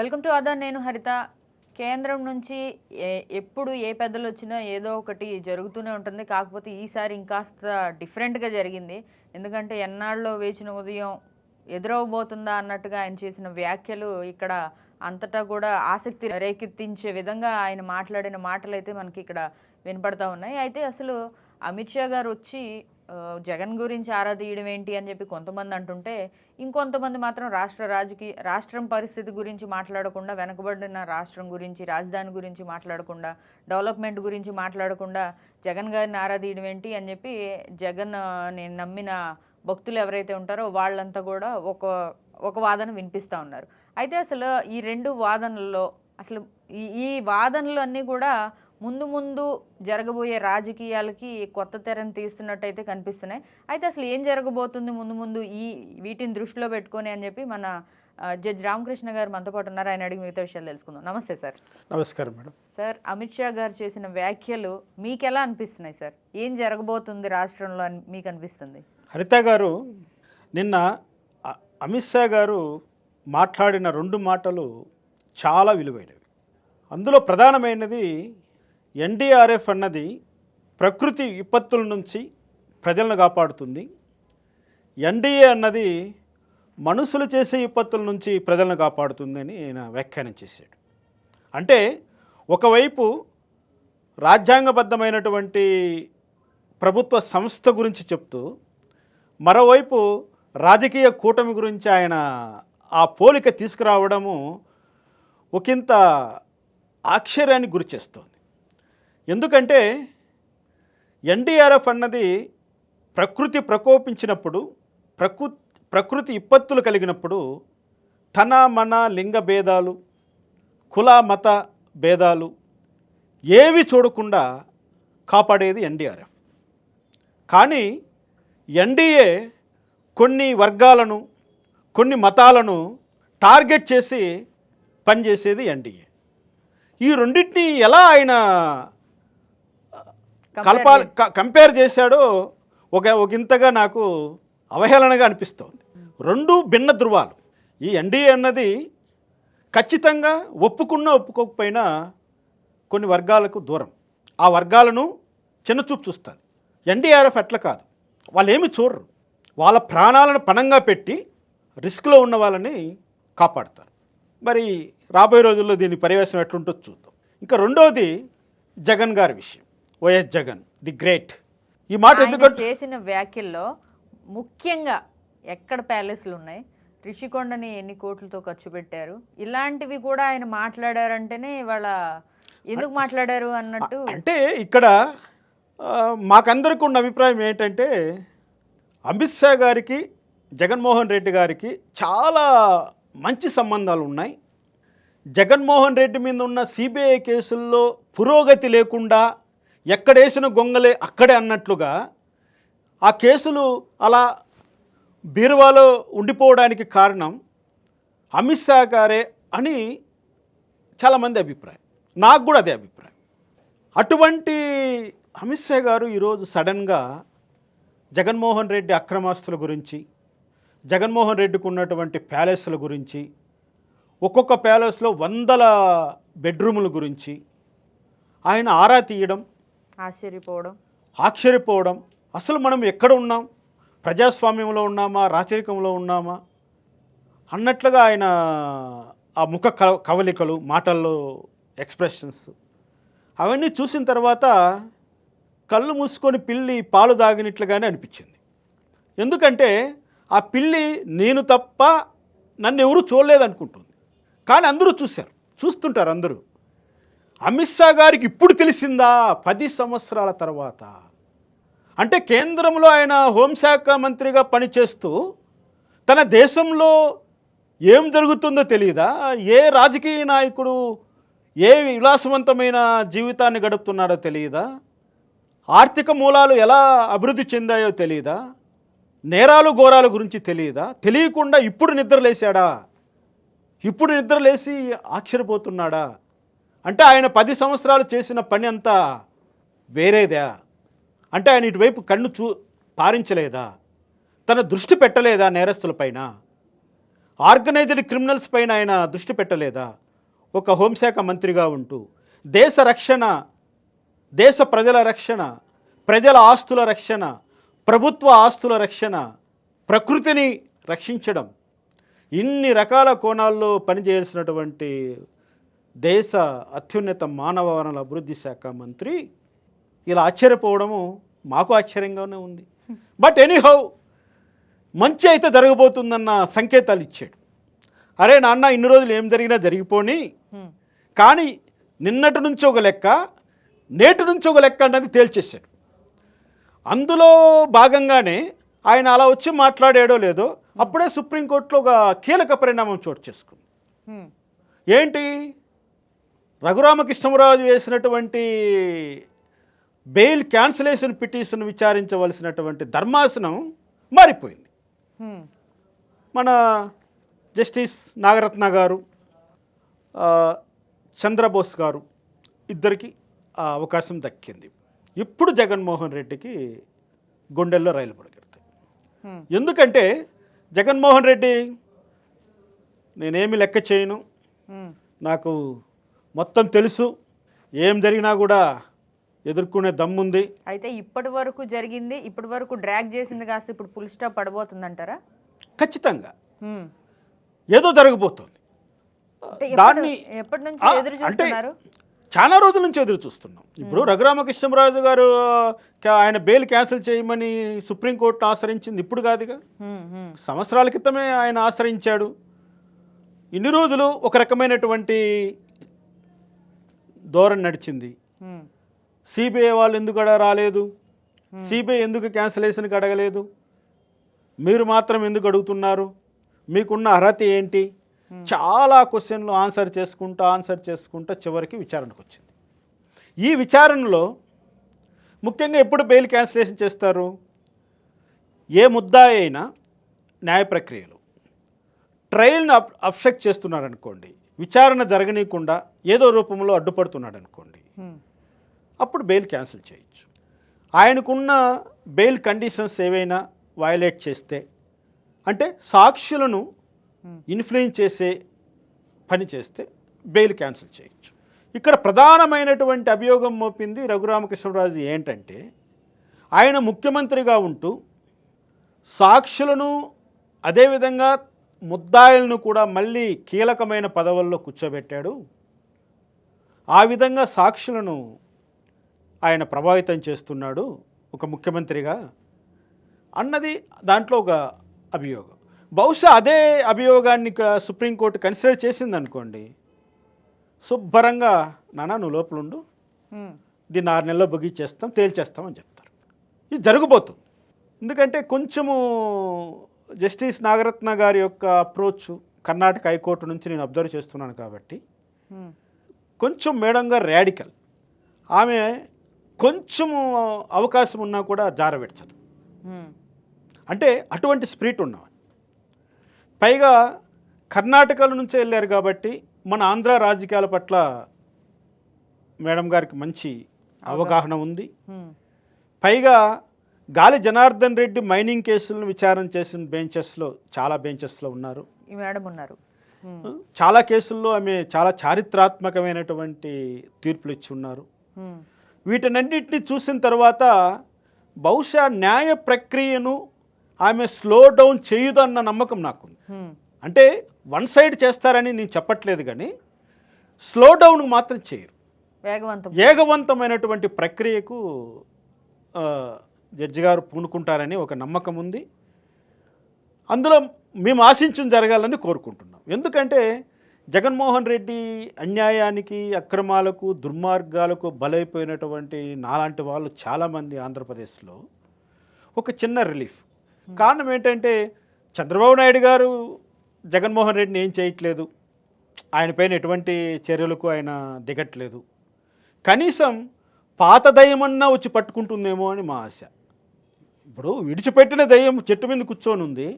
Welcome to other నేను హరిత. కేంద్రం నుంచి ఏ- ఎప్పుడు ఏ పెద్దలు వచ్చినా ఏదో ఒకటి జరుగుతూనే ఉంటుంది. కాకపోతే ఈసారి ఇంకాస్త డిఫరెంట్గా జరిగింది. ఎందుకంటే ఎన్నాళ్ళలో వేచిన ఉదయం ఎదురవబోతుందా అన్నట్టుగా ఆయన చేసిన వ్యాఖ్యలు ఇక్కడ అంతటా కూడా ఆసక్తి రేకెత్తించే విధంగా ఆయన మాట్లాడిన మాటలు అయితే మనకి ఇక్కడ వినపడతా ఉన్నాయి. అయితే అసలు అమిత్ షా గారు వచ్చి జగన్ గురించి ఆరా తీయడం ఏంటి అని చెప్పి కొంతమంది అంటుంటే ఇంకొంతమంది మాత్రం రాష్ట్ర రాజకీయ రాష్ట్రం పరిస్థితి గురించి మాట్లాడకుండా వెనకబడిన రాష్ట్రం గురించి రాజధాని గురించి మాట్లాడకుండా డెవలప్మెంట్ గురించి మాట్లాడకుండా జగన్ గారిని ఆరా తీయడం ఏంటి అని చెప్పి జగన్ నేను నమ్మిన భక్తులు ఎవరైతే ఉంటారో వాళ్ళంతా కూడా ఒక ఒక వాదన వినిపిస్తూ ఉన్నారు. అయితే అసలు ఈ రెండు వాదనల్లో అసలు ఈ ఈ వాదనలు అన్నీ కూడా ముందు ముందు జరగబోయే రాజకీయాలకి కొత్త తెరను తీస్తున్నట్టయితే కనిపిస్తున్నాయి. అయితే అసలు ఏం జరగబోతుంది ముందు ముందు ఈ వీటిని దృష్టిలో పెట్టుకొని అని చెప్పి మన జడ్జి రామకృష్ణ గారు మనతో పాటు ఉన్నారు. ఆయన అడిగి మిగతా విషయాలు తెలుసుకుందాం. నమస్తే సార్. నమస్కారం మేడం. సార్ అమిత్ షా గారు చేసిన వ్యాఖ్యలు మీకు ఎలా అనిపిస్తున్నాయి సార్? ఏం జరగబోతుంది రాష్ట్రంలో అని మీకు అనిపిస్తుంది? హరిత గారు నిన్న అమిత్ షా గారు మాట్లాడిన రెండు మాటలు చాలా విలువైనవి. అందులో ప్రధానమైనది ఎన్డీఆర్ఎఫ్ అన్నది ప్రకృతి విపత్తుల నుంచి ప్రజలను కాపాడుతుంది. ఎన్డీఏ అన్నది మనుషులు చేసే విపత్తుల నుంచి ప్రజలను కాపాడుతుందని ఆయన వ్యాఖ్యానం చేశాడు. అంటే ఒకవైపు రాజ్యాంగబద్ధమైనటువంటి ప్రభుత్వ సంస్థ గురించి చెప్తూ మరోవైపు రాజకీయ కూటమి గురించి ఆయన ఆ పోలిక తీసుకురావడము ఒకంత ఆశ్చర్యానికి గురి చేస్తుంది. ఎందుకంటే ఎన్డీఆర్ఎఫ్ అన్నది ప్రకృతి ప్రకోపించినప్పుడు ప్రకృ ప్రకృతి విపత్తులు కలిగినప్పుడు తన మన లింగ భేదాలు కుల మత భేదాలు ఏవి చూడకుండా కాపాడేది ఎన్డీఆర్ఎఫ్. కానీ ఎన్డీఏ కొన్ని వర్గాలను కొన్ని మతాలను టార్గెట్ చేసి పనిచేసేది ఎన్డీఏ. ఈ రెండింటిని ఎలా ఆయన కలపాలి కంపేర్ చేశాడో ఒక ఒకంతగా నాకు అవహేళనగా అనిపిస్తోంది. రెండు భిన్న ధృవాలు. ఈ ఎన్డీఏ అన్నది ఖచ్చితంగా ఒప్పుకున్నా ఒప్పుకోకపోయినా కొన్ని వర్గాలకు దూరం. ఆ వర్గాలను చిన్నచూపు చూస్తుంది. ఎన్డీఆర్ఎఫ్ అట్లా కాదు. వాళ్ళు ఏమి చూడరు. వాళ్ళ ప్రాణాలను పణంగా పెట్టి రిస్క్లో ఉన్న వాళ్ళని కాపాడతారు. మరి రాబోయే రోజుల్లో దీని పర్యవేశం ఎట్లుంటుందో చూద్దాం. ఇంకా రెండవది జగన్ గారి విషయం. YS Jagan the great. ఈ మాట ఎందుకంటే చేసిన వ్యాఖ్యల్లో ముఖ్యంగా ఎక్కడ ప్యాలెస్లు ఉన్నాయి? రిషికొండని ఎన్ని కోట్లతో ఖర్చు పెట్టారు? ఇలాంటివి కూడా ఆయన మాట్లాడారంటేనే వాళ్ళ ఎందుకు మాట్లాడారు అన్నట్టు అంటే ఇక్కడ మాకందరికి ఉన్న అభిప్రాయం ఏంటంటే అమిత్ షా గారికి జగన్మోహన్ రెడ్డి గారికి చాలా మంచి సంబంధాలు ఉన్నాయి. జగన్మోహన్ రెడ్డి మీద ఉన్న సిబిఐ కేసుల్లో పురోగతి లేకుండా ఎక్కడేసిన గొంగలే అక్కడే అన్నట్లుగా ఆ కేసులు అలా బీరువాలో ఉండిపోవడానికి కారణం అమిత్ షా గారే అని చాలామంది అభిప్రాయం. నాకు కూడా అదే అభిప్రాయం. అటువంటి అమిత్ షా గారు ఈరోజు సడన్గా జగన్మోహన్ రెడ్డి అక్రమాస్తుల గురించి జగన్మోహన్ రెడ్డికి ఉన్నటువంటి ప్యాలెస్ల గురించి ఒక్కొక్క ప్యాలెస్లో వందల బెడ్రూముల గురించి ఆయన ఆరా తీయడం ఆశ్చర్యపోవడం. ఆశ్చర్యపోవడం. అసలు మనం ఎక్కడ ఉన్నాం? ప్రజాస్వామ్యంలో ఉన్నామా? రాచరికంలో ఉన్నామా? అన్నట్లుగా ఆయన ఆ ముఖ కవలికలు మాటల్లో ఎక్స్ప్రెషన్స్ అవన్నీ చూసిన తర్వాత కళ్ళు మూసుకొని పిల్లి పాలు దాగినట్లుగానే అనిపించింది. ఎందుకంటే ఆ పిల్లి నేను తప్ప నన్ను ఎవరు చూడలేదనుకుంటుంది. కానీ అందరూ చూశారు. చూస్తుంటారు అందరూ. అమిత్ షా గారికి ఇప్పుడు తెలిసిందా? పది సంవత్సరాల తర్వాత. అంటే కేంద్రంలో ఆయన హోంశాఖ మంత్రిగా పనిచేస్తూ తన దేశంలో ఏం జరుగుతుందో తెలియదా ఏ రాజకీయ నాయకుడు ఏ విలాసవంతమైన జీవితాన్ని గడుపుతున్నాడో తెలియదా ఆర్థిక మూలాలు ఎలా అభివృద్ధి చెందాయో తెలియదా నేరాలు ఘోరాల గురించి తెలియదా తెలియకుండా ఇప్పుడు నిద్రలేశాడా? ఇప్పుడు నిద్రలేసి ఆశ్చర్యపోతున్నాడా? అంటే ఆయన పది సంవత్సరాలు చేసిన పని అంతా వేరేదా? అంటే ఆయన ఇటువైపు కన్ను చూ పారించలేదా? తన దృష్టి పెట్టలేదా నేరస్తులపైన ఆర్గనైజ్డ్ క్రిమినల్స్ పైన ఆయన దృష్టి పెట్టలేదా? ఒక హోంశాఖ మంత్రిగా ఉంటూ దేశ రక్షణ దేశ ప్రజల రక్షణ ప్రజల ఆస్తుల రక్షణ ప్రభుత్వ ఆస్తుల రక్షణ ప్రకృతిని రక్షించడం ఇన్ని రకాల కోణాల్లో పనిచేసినటువంటి దేశ అత్యున్నత మానవ వనరుల అభివృద్ధి శాఖ మంత్రి ఇలా ఆశ్చర్యపోవడము మాకు ఆశ్చర్యంగానే ఉంది. బట్ ఎనీహౌ మంచి అయితే జరగబోతుందన్న సంకేతాలు ఇచ్చాడు. అరే నాన్న ఇన్ని రోజులు ఏం జరిగినా జరిగిపోని. హ్మ్. కానీ నిన్నటి నుంచి ఒక లెక్క నేటి నుంచి ఒక లెక్క అన్నది తేల్చేశాడు. అందులో భాగంగానే ఆయన అలా వచ్చి మాట్లాడాడో లేదో అప్పుడే సుప్రీంకోర్టులో ఒక కీలక పరిణామం చోటు చేసుకుంది. హ్మ్. ఏంటి? రఘురామకృష్ణరాజు వేసినటువంటి బెయిల్ క్యాన్సిలేషన్ పిటిషన్ విచారించవలసినటువంటి ధర్మాసనం మారిపోయింది. మన జస్టిస్ నాగరత్న గారు చంద్రబోస్ గారు ఇద్దరికి ఆ అవకాశం దక్కింది ఇప్పుడు జగన్మోహన్ రెడ్డికి గుండెల్లో రైలు పడగెడతాయి. ఎందుకంటే జగన్మోహన్ రెడ్డి నేనేమి లెక్క చేయను. నాకు మొత్తం తెలుసు. ఏం జరిగినా కూడా ఎదుర్కొనే దమ్ముంది. అయితే ఇప్పటి వరకు జరిగింది ఇప్పటి వరకు డ్రాగ్ చేసింది కాస్త ఇప్పుడు ఫుల్ స్టాప్ పడబోతుందంటారా? ఖచ్చితంగా. ఏదో జరగబోతోంది. దాన్ని ఎప్పటి- నుంచి ఎదురు చూస్తున్నారు? చాలా రోజుల నుంచి ఎదురు చూస్తున్నాం. ఇప్పుడు రఘురామకృష్ణరాజు గారు ఆయన బెయిల్ క్యాన్సిల్ చేయమని సుప్రీంకోర్టు ఆశ్రయించింది ఇప్పుడు కాదుగా. సంవత్సరాల క్రితమే ఆయన ఆశ్రయించాడు. ఇన్ని రోజులు ఒక రకమైనటువంటి ధోరణి నడిచింది. సిబిఐ వాళ్ళు ఎందుకు రాలేదు? సిబిఐ ఎందుకు క్యాన్సిలేషన్కి అడగలేదు? మీరు మాత్రం ఎందుకు అడుగుతున్నారు? మీకున్న అర్హత ఏంటి? చాలా క్వశ్చన్లు ఆన్సర్ చేసుకుంటా ఆన్సర్ చేసుకుంటా చివరికి విచారణకు వచ్చింది. ఈ విచారణలో ముఖ్యంగా ఎప్పుడు బెయిల్ క్యాన్సిలేషన్ చేస్తారు? ఏ ముద్దా అయినా న్యాయ ప్రక్రియలో. ట్రయల్ని అప్ అబ్స్ట్రక్ట్ చేస్తున్నాడు అనుకోండి విచారణ జరగనీయకుండా ఏదో రూపంలో అడ్డుపడుతున్నాడు అనుకోండి. అప్పుడు బెయిల్ క్యాన్సిల్ చేయొచ్చు. ఆయనకున్న బెయిల్ కండిషన్స్ ఏవైనా వయలేట్ చేస్తే అంటే సాక్షులను ఇన్ఫ్లుయెన్స్ చేసే పని చేస్తే బెయిల్ క్యాన్సిల్ చేయొచ్చు. ఇక్కడ ప్రధానమైనటువంటి అభియోగం మోపింది రఘురామకృష్ణరాజు ఏంటంటే ఆయన ముఖ్యమంత్రిగా ఉంటూ సాక్షులను అదేవిధంగా ముద్దాయిలను కూడా మళ్ళీ కీలకమైన పదవుల్లో కూర్చోబెట్టాడు. ఆ విధంగా సాక్షులను ఆయన ప్రభావితం చేస్తున్నాడు ఒక ముఖ్యమంత్రిగా. అన్నది దాంట్లో ఒక అభియోగం. బహుశా అదే అభియోగాన్ని సుప్రీంకోర్టు కన్సిడర్ చేసింది అనుకోండి శుభ్రంగా నాన్న నువ్వు లోపల ఉండు హ్మ్. దీన్ని ఆరు నెలల్లో బొగిచ్చేస్తాం తేల్చేస్తామని చెప్తారు. ఇది జరగబోతుంది. ఎందుకంటే కొంచెము జస్టిస్ నాగరత్న గారి యొక్క అప్రోచ్ కర్ణాటక హైకోర్టు నుంచి నేను అబ్జర్వ్ చేస్తున్నాను కాబట్టి హ్మ్. కొంచెం మేడం గారు ర్యాడికల్ ఆమె కొంచెము అవకాశం ఉన్నా కూడా జారబెట్టదు హ్మ్. అంటే అటువంటి స్పిరిట్ ఉన్నవాడు పైగా కర్ణాటకల నుంచే వెళ్ళారు కాబట్టి మన ఆంధ్ర రాజకీయాల పట్ల మేడం గారికి మంచి అవగాహన ఉంది హ్మ్. పైగా గాలి జనార్దన్ రెడ్డి మైనింగ్ కేసులను విచారణ చేసిన బెంచెస్లో చాలా బెంచెస్లో ఉన్నారు మేడం ఉన్నారు. చాలా కేసుల్లో ఆమె చాలా చారిత్రాత్మకమైనటువంటి తీర్పులు ఇచ్చి ఉన్నారు హ్మ్. వీటన్నింటినీ చూసిన తర్వాత బహుశా న్యాయ ప్రక్రియను ఆమె స్లో డౌన్ చేయదన్న నమ్మకం నాకుంది హ్మ్. అంటే వన్ సైడ్ చేస్తారని నేను చెప్పట్లేదు కానీ స్లో డౌన్ మాత్రం చేయరు వేగవంతం వేగవంతమైనటువంటి ప్రక్రియకు జడ్జి గారు పూనుకుంటారని ఒక నమ్మకం ఉంది. అందులో మేము ఆశించిన జరగాలని కోరుకుంటున్నాం. ఎందుకంటే జగన్మోహన్ రెడ్డి అన్యాయానికి అక్రమాలకు దుర్మార్గాలకు బలైపోయినటువంటి నాలాంటి వాళ్ళు చాలామంది ఆంధ్రప్రదేశ్లో ఒక చిన్న రిలీఫ్. కారణం ఏంటంటే చంద్రబాబు నాయుడు గారు జగన్మోహన్ రెడ్డిని ఏం చేయట్లేదు. ఆయన పైన ఎటువంటి చర్యలకు ఆయన దిగట్లేదు. కనీసం పాత దయ్యమన్నా వచ్చి పట్టుకుంటుందేమో అని మా ఆశ. ఇప్పుడు విడిచిపెట్టిన దయ్యం చెట్టు మీద కూర్చొని ఉంది.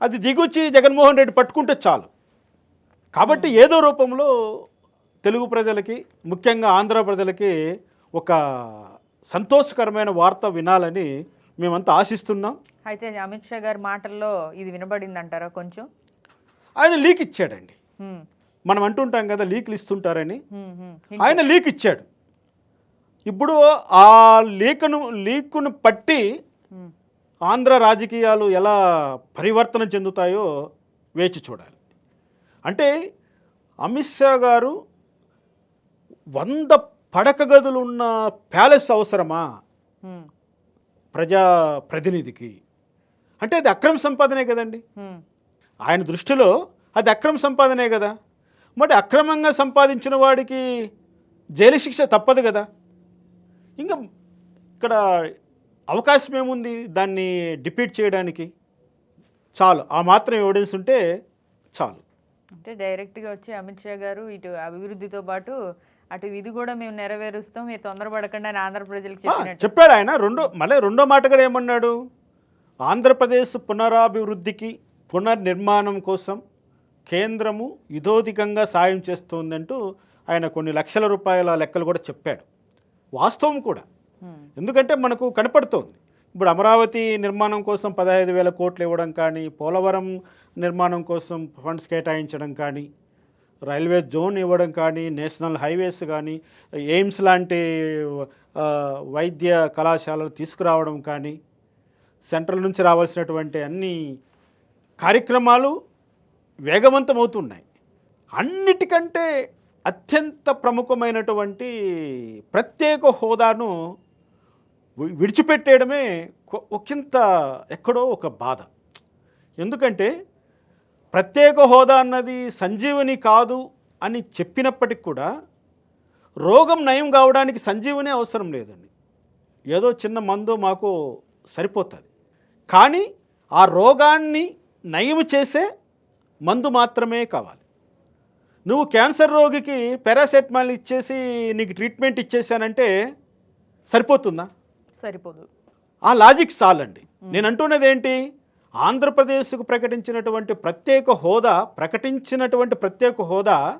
అది దిగొచ్చి జగన్మోహన్ రెడ్డి పట్టుకుంటే చాలు కాబట్టి ఏదో రూపంలో తెలుగు ప్రజలకి ముఖ్యంగా ఆంధ్ర ప్రజలకి ఒక సంతోషకరమైన వార్త వినాలని మేమంతా ఆశిస్తున్నాం అయితే అమిత్ షా గారి మాటల్లో ఇది వినబడింది అంటారా కొంచెం ఆయన లీక్ ఇచ్చాడండి. మనం అంటుంటాం కదా లీకులు ఇస్తుంటారని. ఆయన లీక్ ఇచ్చాడు ఇప్పుడు ఆ లీకును లీకును పట్టి. ఆంధ్ర రాజకీయాలు ఎలా పరివర్తన చెందుతాయో వేచి చూడాలి. అంటే అమిత్ షా గారు వంద పడక గదులు ఉన్న ప్యాలెస్ అవసరమా. ప్రజా ప్రతినిధికి. అంటే అది అక్రమ సంపాదనే కదండి. ఆయన దృష్టిలో అది అక్రమ సంపాదనే కదా. మరి అక్రమంగా సంపాదించిన వాడికి జైలు శిక్ష తప్పదు కదా. ఇంకా ఇక్కడ అవకాశం ఏముంది దాన్ని డిపీట్ చేయడానికి? చాలు. ఆ మాత్రం ఎవిడెన్స్ ఉంటే చాలు. అంటే డైరెక్ట్గా వచ్చి అమిత్ షా గారు ఇటు అభివృద్ధితో పాటు అటు ఇది కూడా మేము నెరవేరుస్తాం. మీరు తొందరపడకండి అని ఆంధ్ర ప్రజలకు చెప్పాడు ఆయన. రెండో మళ్ళీ రెండో మాట కూడా ఏమన్నాడు? ఆంధ్రప్రదేశ్ పునరాభివృద్ధికి పునర్నిర్మాణం కోసం కేంద్రము ఇదోధికంగా సాయం చేస్తోందంటూ ఆయన కొన్ని లక్షల రూపాయల లెక్కలు కూడా చెప్పాడు. వాస్తవం కూడా. ఎందుకంటే మనకు కనపడుతోంది. ఇప్పుడు అమరావతి నిర్మాణం కోసం పదహైదు వేల కోట్లు ఇవ్వడం కానీ పోలవరం నిర్మాణం కోసం ఫండ్స్ కేటాయించడం కానీ రైల్వే జోన్ ఇవ్వడం కానీ నేషనల్ హైవేస్ కానీ ఎయిమ్స్ లాంటి వైద్య కళాశాలలు తీసుకురావడం కానీ సెంట్రల్ నుంచి రావాల్సినటువంటి అన్ని కార్యక్రమాలు వేగవంతమవుతున్నాయి. అన్నిటికంటే అత్యంత ప్రముఖమైనటువంటి ప్రత్యేక హోదాను విడిచిపెట్టేయడమే ఒకంత ఎక్కడో ఒక బాధ. ఎందుకంటే ప్రత్యేక హోదా అన్నది సంజీవని కాదు అని చెప్పినప్పటికి కూడా రోగం నయం కావడానికి సంజీవని అవసరం లేదండి. ఏదో చిన్న మందు మాకు సరిపోతుంది. కానీ ఆ రోగాన్ని నయం చేసే మందు మాత్రమే కావాలి. నువ్వు క్యాన్సర్ రోగికి పారాసెటమాల్ ఇచ్చేసి నీకు ట్రీట్మెంట్ ఇచ్చేసానంటే సరిపోతుందా? సరిపోదు. ఆ లాజిక్ చాలండి. నేను అంటున్నది ఏంటి ఆంధ్రప్రదేశ్కు ప్రకటించినటువంటి ప్రత్యేక హోదా ప్రకటించినటువంటి ప్రత్యేక హోదా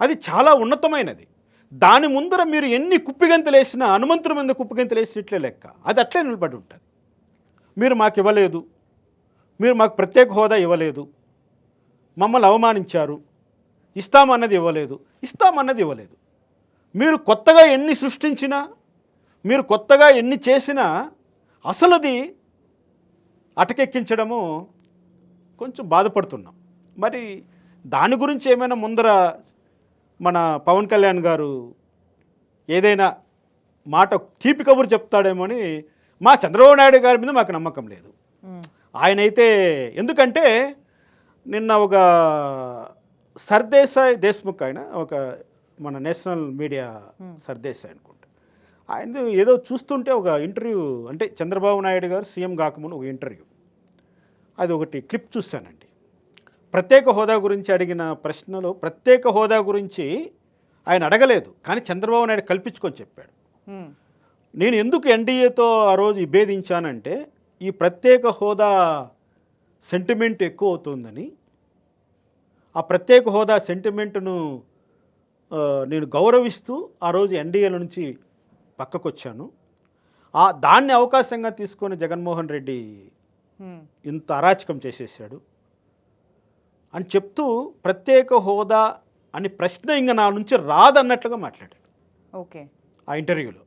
అది చాలా ఉన్నతమైనది. దాని ముందర మీరు ఎన్ని కుప్పిగంతులేసినా హనుమంతుడి మీద కుప్పిగంతులేసినట్లే లెక్క. అది అట్లే నిలబడి ఉంటుంది. మీరు మాకు ఇవ్వలేదు. మీరు మాకు ప్రత్యేక హోదా ఇవ్వలేదు. మమ్మల్ని అవమానించారు. ఇస్తామన్నది ఇవ్వలేదు. ఇస్తామన్నది ఇవ్వలేదు. మీరు కొత్తగా ఎన్ని సృష్టించినా మీరు కొత్తగా ఎన్ని చేసినా అసలుది అటకెక్కించడము కొంచెం బాధపడుతున్నాం. మరి దాని గురించి ఏమైనా ముందర మన పవన్ కళ్యాణ్ గారు ఏదైనా మాట తీపి కబురు చెప్తాడేమో అని మా చంద్రబాబు నాయుడు గారి మీద మాకు నమ్మకం లేదు. హ్మ్. ఆయన అయితే ఎందుకంటే నిన్న ఒక సర్దేశాయ్ దేశ్ముఖ్ ఆయన ఒక మన నేషనల్ మీడియా సర్దేశాయ్ అనుకుంటా. ఆయన ఏదో చూస్తుంటే ఒక ఇంటర్వ్యూ అంటే చంద్రబాబు నాయుడు గారు సీఎం కాకముందు ఒక ఇంటర్వ్యూ. అది ఒకటి క్లిప్ చూశానండి. ప్రత్యేక హోదా గురించి అడిగిన ప్రశ్నలో ప్రత్యేక హోదా గురించి ఆయన అడగలేదు కానీ చంద్రబాబు నాయుడు కల్పించుకొని చెప్పాడు. నేను ఎందుకు ఎన్డీఏతో ఆ రోజు విభేదించానంటే ఈ ప్రత్యేక హోదా సెంటిమెంట్ ఎక్కువ అవుతుందని ఆ ప్రత్యేక హోదా సెంటిమెంట్ను నేను గౌరవిస్తూ ఆ రోజు ఎన్డీఏల నుంచి పక్కకు వచ్చాను ఆ దాన్ని అవకాశంగా తీసుకొని జగన్మోహన్ రెడ్డి. ఇంత అరాచకం చేసేసాడు. అని చెప్తూ ప్రత్యేక హోదా అని ప్రశ్న ఇంక నా నుంచి రాదన్నట్లుగా మాట్లాడాడు. ఓకే. ఆ ఇంటర్వ్యూలో.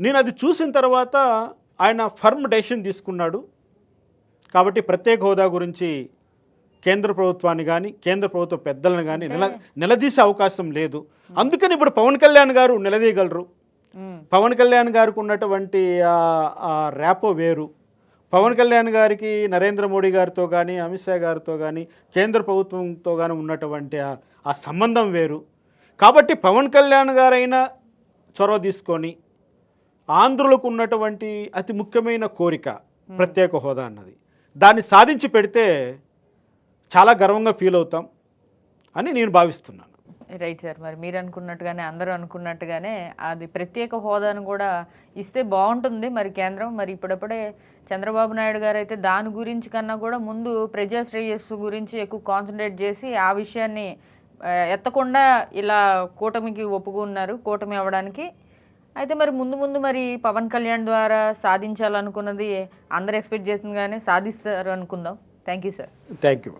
నేను అది చూసిన తర్వాత ఆయన ఫర్మ్ డెసిషన్ తీసుకున్నాడు. కాబట్టి ప్రత్యేక హోదా గురించి కేంద్ర ప్రభుత్వాన్ని కానీ కేంద్ర ప్రభుత్వ పెద్దలను కానీ నిల నిలదీసే అవకాశం లేదు. అందుకని ఇప్పుడు పవన్ కళ్యాణ్ గారు నిలదీయగలరు. పవన్ కళ్యాణ్ గారికి ఉన్నటువంటి ఆ- ర్యాపో వేరు. పవన్ కళ్యాణ్ గారికి నరేంద్ర మోడీ గారితో కానీ అమిత్ షా గారితో కానీ కేంద్ర ప్రభుత్వంతో కానీ ఉన్నటువంటి ఆ సంబంధం వేరు. కాబట్టి పవన్ కళ్యాణ్ గారైనా చొరవ తీసుకొని ఆంధ్రులకు ఉన్నటువంటి అతి ముఖ్యమైన కోరిక ప్రత్యేక హోదా అన్నది. దాన్ని సాధించి పెడితే చాలా గర్వంగా ఫీల్ అవుతాం అని నేను భావిస్తున్నాను. Right sir. మరి మీరు అనుకున్నట్టుగానే అందరూ అనుకున్నట్టుగానే అది ప్రత్యేక హోదాను కూడా ఇస్తే బాగుంటుంది మరి కేంద్రం. మరి ఇప్పుడప్పుడే చంద్రబాబు నాయుడు గారు అయితే దాని గురించి కన్నా కూడా ముందు ప్రజా శ్రేయస్సు గురించి ఎక్కువ కాన్సన్ట్రేట్ చేసి ఆ విషయాన్ని ఎత్తకుండా ఇలా కూటమికి ఒప్పుకున్నారు కూటమి అవ్వడానికి. అయితే మరి ముందు ముందు మరి పవన్ కళ్యాణ్ ద్వారా సాధించాలనుకున్నది అందరు ఎక్స్పెక్ట్ చేసిందిగానే సాధిస్తారు అనుకుందాం thank you sir. Thank you